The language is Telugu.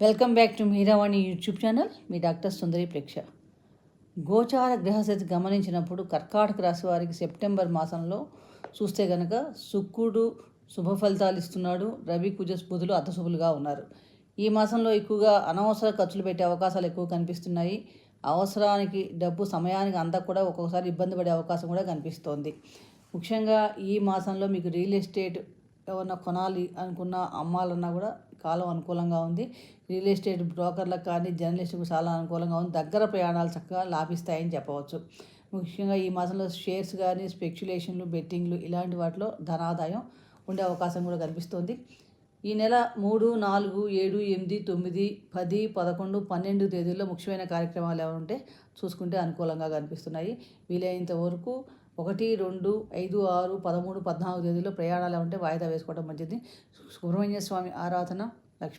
Welcome back to Meeravani YouTube channel me doctor Sundari ప్రేక్ష. గోచార గ్రహస్థితి గమనించినప్పుడు కర్కాటక రాశి వారికి సెప్టెంబర్ మాసంలో చూస్తే గనక శుక్రుడు శుభ ఫలితాలు ఇస్తున్నాడు. రవి కుజ బుధులు అతశుభులుగా ఉన్నారు. ఈ మాసంలో ఎక్కువగా అనవసర ఖర్చులు పెట్టే అవకాశాలు ఎక్కువ కనిపిస్తున్నాయి. అవసరానికి డబ్బు సమయానికి అందక కూడా ఒక్కొక్కసారి ఇబ్బంది పడే అవకాశం కూడా కనిపిస్తోంది. ముఖ్యంగా ఈ మాసంలో మీకు రియల్ ఎస్టేట్ ఏమన్నా కొనాలి అనుకున్న అమ్మాలన్నా కూడా కాలం అనుకూలంగా ఉంది. రియల్ ఎస్టేట్ బ్రోకర్లకు కానీ జర్నలిస్టులకు చాలా అనుకూలంగా ఉంది. దగ్గర ప్రయాణాలు చక్కగా లాభిస్తాయని చెప్పవచ్చు. ముఖ్యంగా ఈ మాసంలో షేర్స్ కానీ స్పెక్యులేషన్లు బెట్టింగ్లు ఇలాంటి వాటిలో ధనాదాయం ఉండే అవకాశం కూడా కనిపిస్తుంది. ఈ నెల మూడు నాలుగు ఏడు ఎనిమిది తొమ్మిది పది పదకొండు పన్నెండు తేదీల్లో ముఖ్యమైన కార్యక్రమాలు ఏమైనా ఉంటే చూసుకుంటే అనుకూలంగా కనిపిస్తున్నాయి. వీలైనంత వరకు ఒకటి రెండు ఐదు ఆరు పదమూడు పద్నాలుగు తేదీలో ప్రయాణాలు ఉంటే వాయిదా వేసుకోవడం మంచిది. సుబ్రహ్మణ్య స్వామి ఆరాధన లక్ష్మీ